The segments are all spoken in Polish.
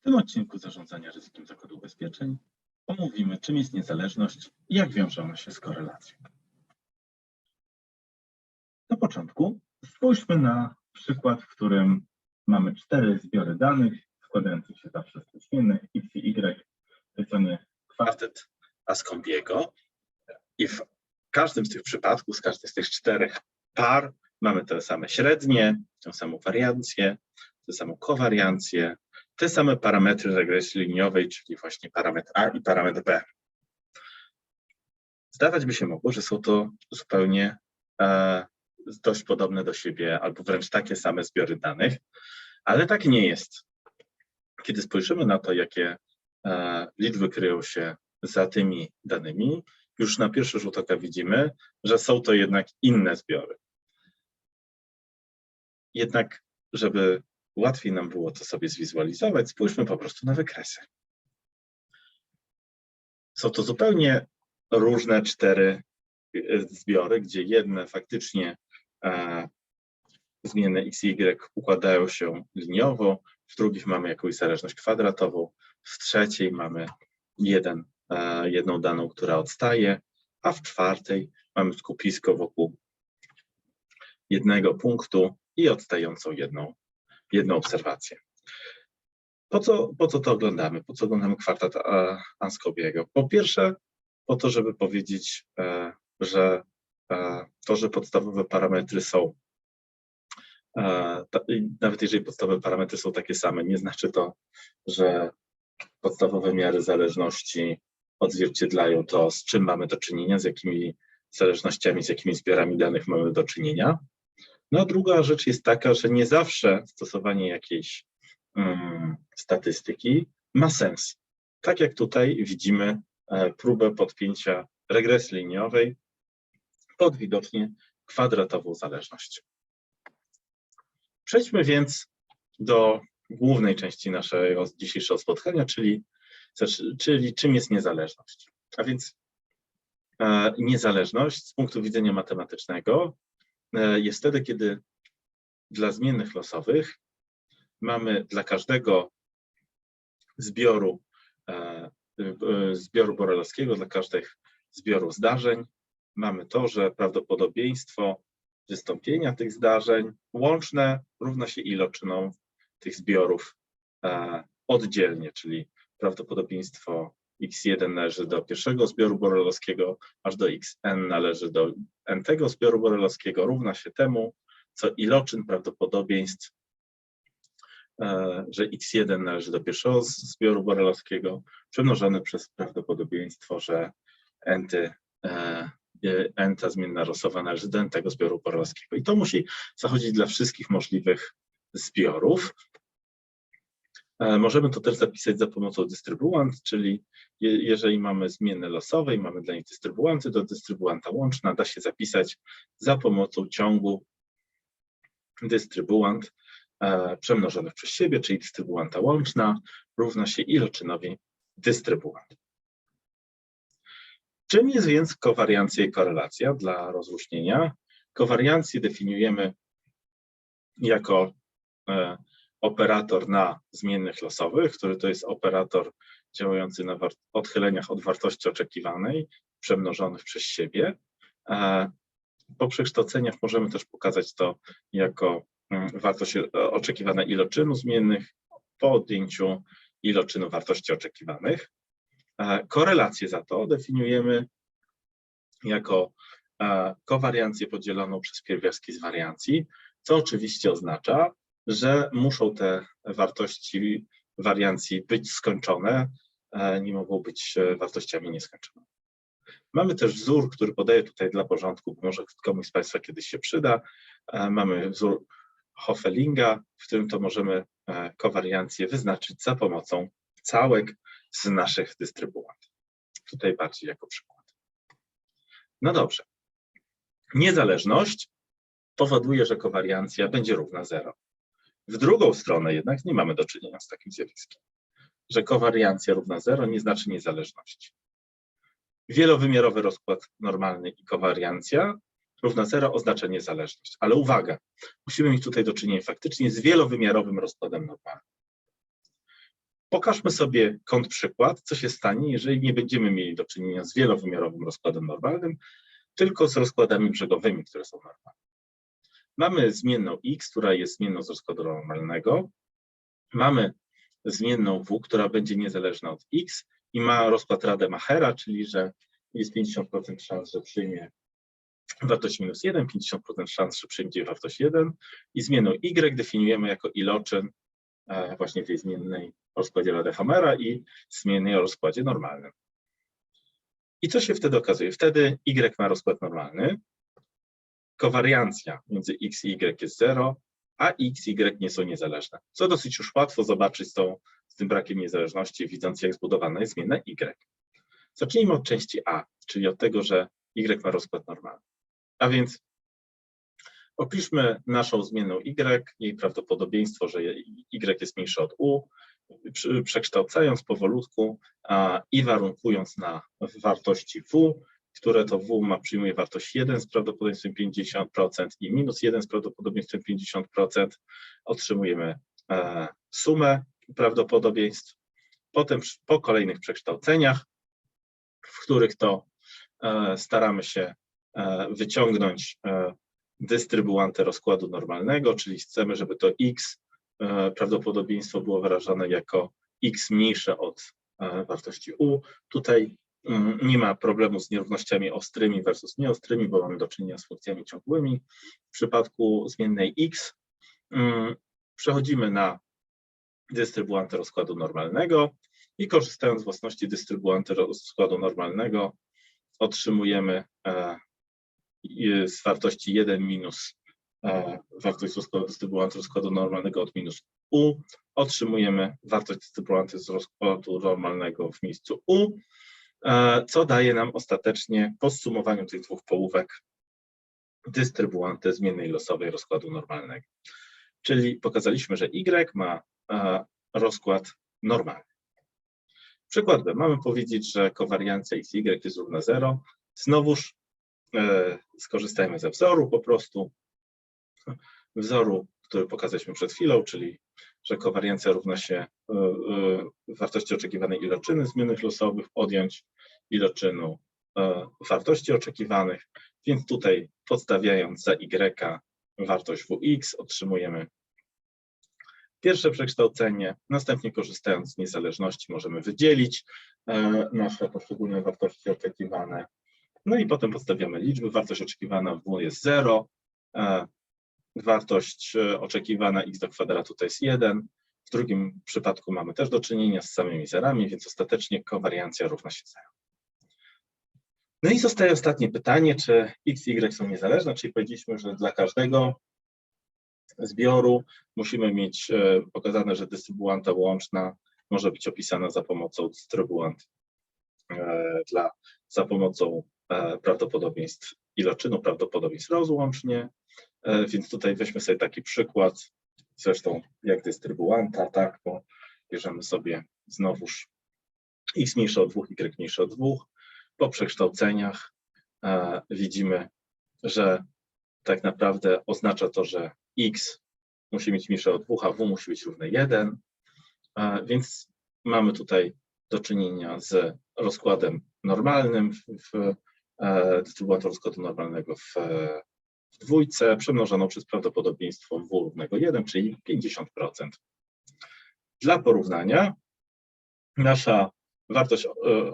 W tym odcinku zarządzania ryzykiem zakładu ubezpieczeń omówimy, czym jest niezależność i jak wiąże ona się z korelacją. Na początku spójrzmy na przykład, w którym mamy cztery zbiory danych składających się zawsze z zmiennych x i y, zwany kwartet Ascombiego i w każdym z tych przypadków, z każdej z tych czterech par mamy te same średnie, tę samą wariancję, tę samą kowariancję, te same parametry regresji liniowej, czyli właśnie parametr A i parametr B. Zdawać by się mogło, że są to zupełnie e, dość podobne do siebie, albo wręcz takie same zbiory danych, ale tak nie jest. Kiedy spojrzymy na to, jakie e, liczby kryją się za tymi danymi, już na pierwszy rzut oka widzimy, że są to jednak inne zbiory. Jednak, żeby łatwiej nam było to sobie zwizualizować, spójrzmy po prostu na wykresy. Są to zupełnie różne cztery y, zbiory, gdzie jedne faktycznie e, zmienne x y układają się liniowo, w drugich mamy jakąś zależność kwadratową, w trzeciej mamy jeden, e, jedną daną, która odstaje, a w czwartej mamy skupisko wokół jednego punktu i odstającą jedną, jedną obserwację. Po co, po co to oglądamy? Po co oglądamy kwartat e, Anscobiego? Po pierwsze, po to, żeby powiedzieć, e, że e, to, że podstawowe parametry są, e, nawet jeżeli podstawowe parametry są takie same, nie znaczy to, że podstawowe miary zależności odzwierciedlają to, z czym mamy do czynienia, z jakimi zależnościami, z jakimi zbiorami danych mamy do czynienia. No druga rzecz jest taka, że nie zawsze stosowanie jakiejś um, statystyki ma sens. Tak jak tutaj widzimy e, próbę podpięcia regresji liniowej pod widocznie kwadratową zależność. Przejdźmy więc do głównej części naszego dzisiejszego spotkania, czyli, czyli czym jest niezależność. A więc e, niezależność z punktu widzenia matematycznego jest wtedy, kiedy dla zmiennych losowych mamy dla każdego zbioru, e, e, zbioru borelowskiego, dla każdych zbiorów zdarzeń, mamy to, że prawdopodobieństwo wystąpienia tych zdarzeń łączne równa się iloczynom tych zbiorów e, oddzielnie, czyli prawdopodobieństwo x1 należy do pierwszego zbioru borelowskiego, aż do xn należy do n-tego zbioru borelowskiego, równa się temu, co iloczyn prawdopodobieństw, e, że x1 należy do pierwszego zbioru borelowskiego, przemnożone przez prawdopodobieństwo, że n-ty n ta zmienna losowa należy do n tego zbioru borelowskiego. I to musi zachodzić dla wszystkich możliwych zbiorów. E, możemy to też zapisać za pomocą dystrybuant, czyli je, jeżeli mamy zmienne losowe i mamy dla nich dystrybuanty, to dystrybuanta łączna da się zapisać za pomocą ciągu dystrybuant e, przemnożonych przez siebie, czyli dystrybuanta łączna równa się iloczynowi dystrybuant. Czym jest więc kowariancja i korelacja dla rozluźnienia? Kowariancję definiujemy jako e, operator na zmiennych losowych, który to jest operator działający na odchyleniach od wartości oczekiwanej, przemnożonych przez siebie. E, po przekształceniach możemy też pokazać to jako mm, wartość e, oczekiwana iloczynu zmiennych po odjęciu iloczynu wartości oczekiwanych. Korelację za to definiujemy jako kowariancję podzieloną przez pierwiastki z wariancji, co oczywiście oznacza, że muszą te wartości wariancji być skończone, nie mogą być e, wartościami nieskończonymi. Mamy też wzór, który podaję tutaj dla porządku, bo może komuś z Państwa kiedyś się przyda. Mamy wzór Hofelinga, w którym to możemy e, kowariancję wyznaczyć za pomocą całek z naszych dystrybuantów. Tutaj bardziej jako przykład. No dobrze. Niezależność powoduje, że kowariancja będzie równa 0. W drugą stronę jednak nie mamy do czynienia z takim zjawiskiem, że kowariancja równa 0 nie znaczy niezależności. Wielowymiarowy rozkład normalny i kowariancja równa 0 oznacza niezależność. Ale uwaga, musimy mieć tutaj do czynienia faktycznie z wielowymiarowym rozkładem normalnym. Pokażmy sobie kontrprzykład, co się stanie, jeżeli nie będziemy mieli do czynienia z wielowymiarowym rozkładem normalnym, tylko z rozkładami brzegowymi, które są normalne. Mamy zmienną x, która jest zmienną z rozkładu normalnego. Mamy zmienną w, która będzie niezależna od x i ma rozkład Rademachera, czyli że jest 50% szans, że przyjmie wartość minus 1, 50% szans, że przyjmie wartość 1 i zmienną y definiujemy jako iloczyn e, właśnie tej zmiennej o rozkładzie Radehammera i zmiennej o rozkładzie normalnym. I co się wtedy okazuje? Wtedy y ma rozkład normalny, kowariancja między x i y jest 0, a x i y nie są niezależne. Co dosyć już łatwo zobaczyć z, tą, z tym brakiem niezależności, widząc jak zbudowana jest zmienna y. Zacznijmy od części a, czyli od tego, że y ma rozkład normalny. A więc opiszmy naszą zmienną y, jej prawdopodobieństwo, że y jest mniejsze od u, przekształcając powolutku i warunkując na wartości w, które to w ma przyjmuje wartość 1 z prawdopodobieństwem 50% i minus 1 z prawdopodobieństwem 50%, otrzymujemy e, sumę prawdopodobieństw. Potem po kolejnych przekształceniach, w których to e, staramy się e, wyciągnąć dystrybuantę rozkładu normalnego, czyli chcemy, żeby to x prawdopodobieństwo było wyrażane jako x mniejsze od wartości u. Tutaj nie ma problemu z nierównościami ostrymi versus nieostrymi, bo mamy do czynienia z funkcjami ciągłymi. W przypadku zmiennej x mm, przechodzimy na dystrybuantę rozkładu normalnego i korzystając z własności dystrybuanty rozkładu normalnego otrzymujemy e, z wartości 1 minus E, wartość dystrybuantu rozkładu normalnego od minus u, otrzymujemy wartość dystrybuanty z rozkładu normalnego w miejscu u, co daje nam ostatecznie po zsumowaniu tych dwóch połówek dystrybuantę zmiennej losowej rozkładu normalnego. Czyli pokazaliśmy, że y ma e, rozkład normalny. Przykład B. Mamy powiedzieć, że kowariancja x y jest równa 0. Znowuż skorzystajmy ze wzoru po prostu wzoru, który pokazaliśmy przed chwilą, czyli że kowariancja równa się e, e, wartości oczekiwanej iloczyny zmiennych losowych, odjąć iloczynu e, wartości oczekiwanych, więc tutaj podstawiając za y wartość wx otrzymujemy pierwsze przekształcenie, następnie korzystając z niezależności możemy wydzielić nasze poszczególne wartości oczekiwane, no i potem podstawiamy liczby, wartość oczekiwana w jest 0, wartość e, oczekiwana x do kwadratu to jest 1. W drugim przypadku mamy też do czynienia z samymi zerami, więc ostatecznie kowariancja równa się 0. No i zostaje ostatnie pytanie, czy x y są niezależne, czyli powiedzieliśmy, że dla każdego zbioru musimy mieć e, pokazane, że dystrybuanta łączna może być opisana za pomocą dystrybuant e, dla, za pomocą prawdopodobieństw iloczynu prawdopodobieństw rozłącznie, więc tutaj weźmy sobie taki przykład, zresztą jak dystrybuanta, tak, bo bierzemy sobie znowuż x mniejsze od 2, y mniejsze od 2. Po przekształceniach e, widzimy, że tak naprawdę oznacza to, że x musi mieć mniejsze od 2, a w musi być równe 1, e, więc mamy tutaj do czynienia z rozkładem normalnym w, w e, rozkładu normalnego w w dwójce przemnożoną przez prawdopodobieństwo w równego 1, czyli 50%. Dla porównania nasza wartość, e, e,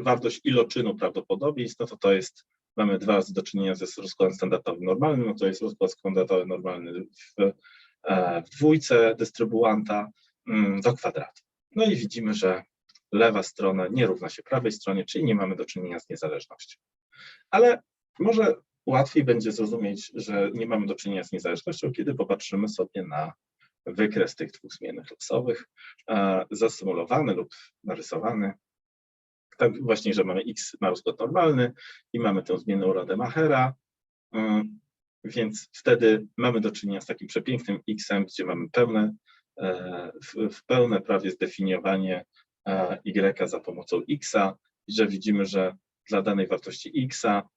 wartość iloczynu prawdopodobieństw, no to to jest, mamy dwa razy do czynienia ze rozkładem standardowym normalnym, no to jest rozkład standardowy normalny w, e, w dwójce dystrybuanta mm, do kwadratu. No i widzimy, że lewa strona nie równa się prawej stronie, czyli nie mamy do czynienia z niezależnością. Ale może łatwiej będzie zrozumieć, że nie mamy do czynienia z niezależnością, kiedy popatrzymy sobie na wykres tych dwóch zmiennych losowych, zasymulowany lub narysowany. Tak właśnie, że mamy x ma rozkład normalny i mamy tę zmienną Rademachera, więc wtedy mamy do czynienia z takim przepięknym x-em, gdzie mamy pełne, e, w pełne prawie zdefiniowanie e, y za pomocą x-a, że widzimy, że dla danej wartości x-a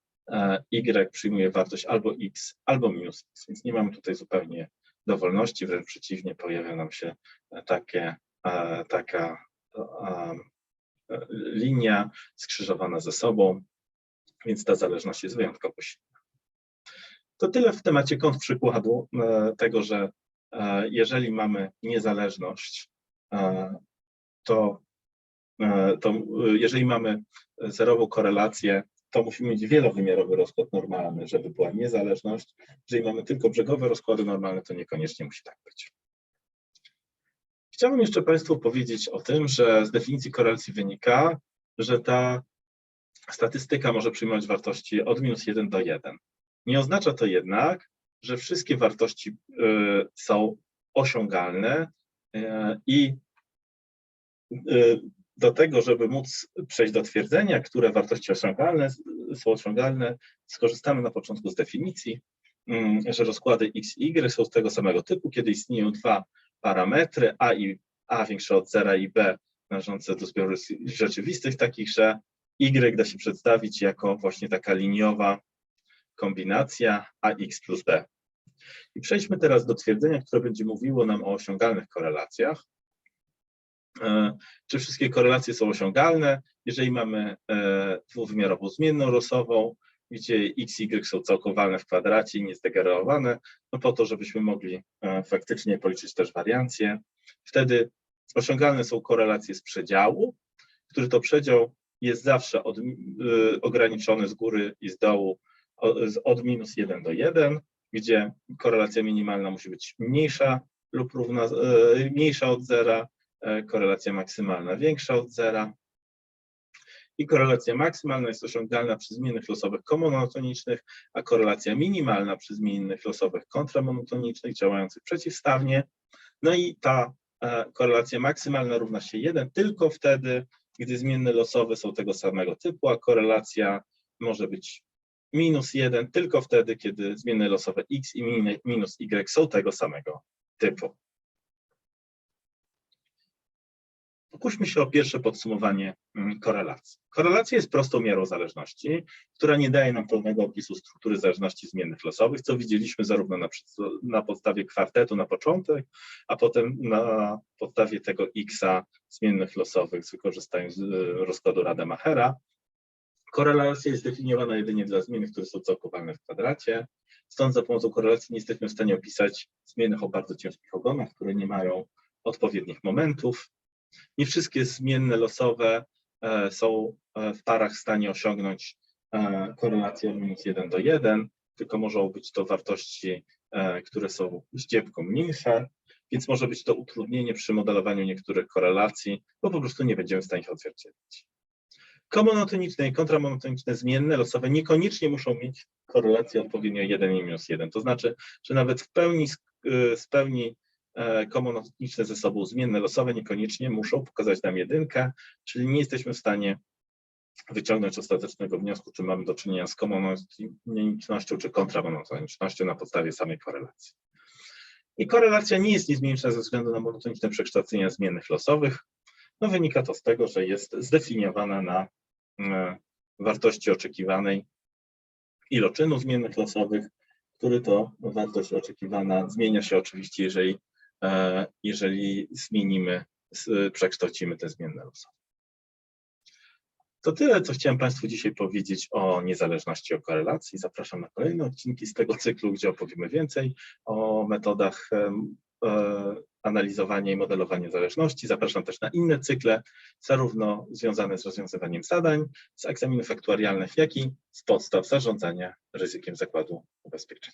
y przyjmuje wartość albo x, albo minus x, więc nie mamy tutaj zupełnie dowolności, wręcz przeciwnie, pojawia nam się takie e, taka e, e, linia skrzyżowana ze sobą, więc ta zależność jest wyjątkowo silna. To tyle w temacie kontrprzykładu e, tego, że e, jeżeli mamy niezależność, e, to, e, to e, jeżeli mamy zerową korelację, to musimy mieć wielowymiarowy rozkład normalny, żeby była niezależność. Jeżeli mamy tylko brzegowe rozkłady normalne, to niekoniecznie musi tak być. Chciałbym jeszcze Państwu powiedzieć o tym, że z definicji korelacji wynika, że ta statystyka może przyjmować wartości od minus 1 do 1. Nie oznacza to jednak, że wszystkie wartości y, są osiągalne y, i y, do tego, żeby móc przejść do twierdzenia, które wartości osiągalne są osiągalne, skorzystamy na początku z definicji, mm, że rozkłady x i y są z tego samego typu, kiedy istnieją dwa parametry a i a większe od zera i b należące do zbioru rzeczywistych, takich, że y da się przedstawić jako właśnie taka liniowa kombinacja ax plus b. I przejdźmy teraz do twierdzenia, które będzie mówiło nam o osiągalnych korelacjach. E, Czy wszystkie korelacje są osiągalne? Jeżeli mamy e, dwuwymiarową zmienną losową, gdzie x, y są całkowalne w kwadracie i niezdegenerowane, no po to, żebyśmy mogli e, faktycznie policzyć też wariancję. Wtedy osiągalne są korelacje z przedziału, który to przedział jest zawsze od, ograniczony z góry i z dołu od minus 1 do 1, gdzie korelacja minimalna musi być mniejsza lub równa, mniejsza od zera, korelacja maksymalna większa od zera. I korelacja maksymalna jest osiągalna przy zmiennych losowych komonotonicznych, a korelacja minimalna przy zmiennych losowych kontramonotonicznych działających przeciwstawnie. No i ta e, korelacja maksymalna równa się 1 tylko wtedy, gdy zmienne losowe są tego samego typu, a korelacja może być minus 1 tylko wtedy, kiedy zmienne losowe x i min- minus y są tego samego typu. Pokuśmy się o pierwsze podsumowanie mm, korelacji. Korelacja jest prostą miarą zależności, która nie daje nam pełnego opisu struktury zależności zmiennych losowych, co widzieliśmy zarówno na, na podstawie kwartetu na początek, a potem na podstawie tego xa zmiennych losowych z wykorzystaniem z- rozkładu Rademachera. Korelacja jest definiowana jedynie dla zmiennych, które są całkowalne w kwadracie. Stąd za pomocą korelacji nie jesteśmy w stanie opisać zmiennych o bardzo ciężkich ogonach, które nie mają odpowiednich momentów. Nie wszystkie zmienne losowe e, są e, w parach w stanie osiągnąć e, korelację minus 1 do 1, tylko mogą być to wartości, które są ściepką mniejsze, więc może być to utrudnienie przy modelowaniu niektórych korelacji, bo po prostu nie będziemy w stanie ich odzwierciedlić. Komonotoniczne i kontramonotoniczne zmienne losowe niekoniecznie muszą mieć korelację odpowiednio 1 i minus 1. To znaczy, że nawet w pełni, z pełni e, komonotoniczne ze sobą zmienne losowe niekoniecznie muszą pokazać nam jedynkę, czyli nie jesteśmy w stanie wyciągnąć ostatecznego wniosku, czy mamy do czynienia z komonotonicznością czy kontramonotonicznością na podstawie samej korelacji. I korelacja nie jest niezmienna ze względu na monotoniczne przekształcenia zmiennych losowych. No wynika to z tego, że jest zdefiniowana na e, wartości oczekiwanej iloczynu zmiennych losowych, który to wartość oczekiwana zmienia się oczywiście, jeżeli, jeżeli zmienimy, przekształcimy te zmienne losowe. To tyle, co chciałem Państwu dzisiaj powiedzieć o niezależności, o korelacji. Zapraszam na kolejne odcinki z tego cyklu, gdzie opowiemy więcej o metodach e, analizowania i modelowania zależności. Zapraszam też na inne cykle, zarówno związane z rozwiązywaniem zadań, z egzaminów aktuarialnych, jak i z podstaw zarządzania ryzykiem zakładu ubezpieczeń.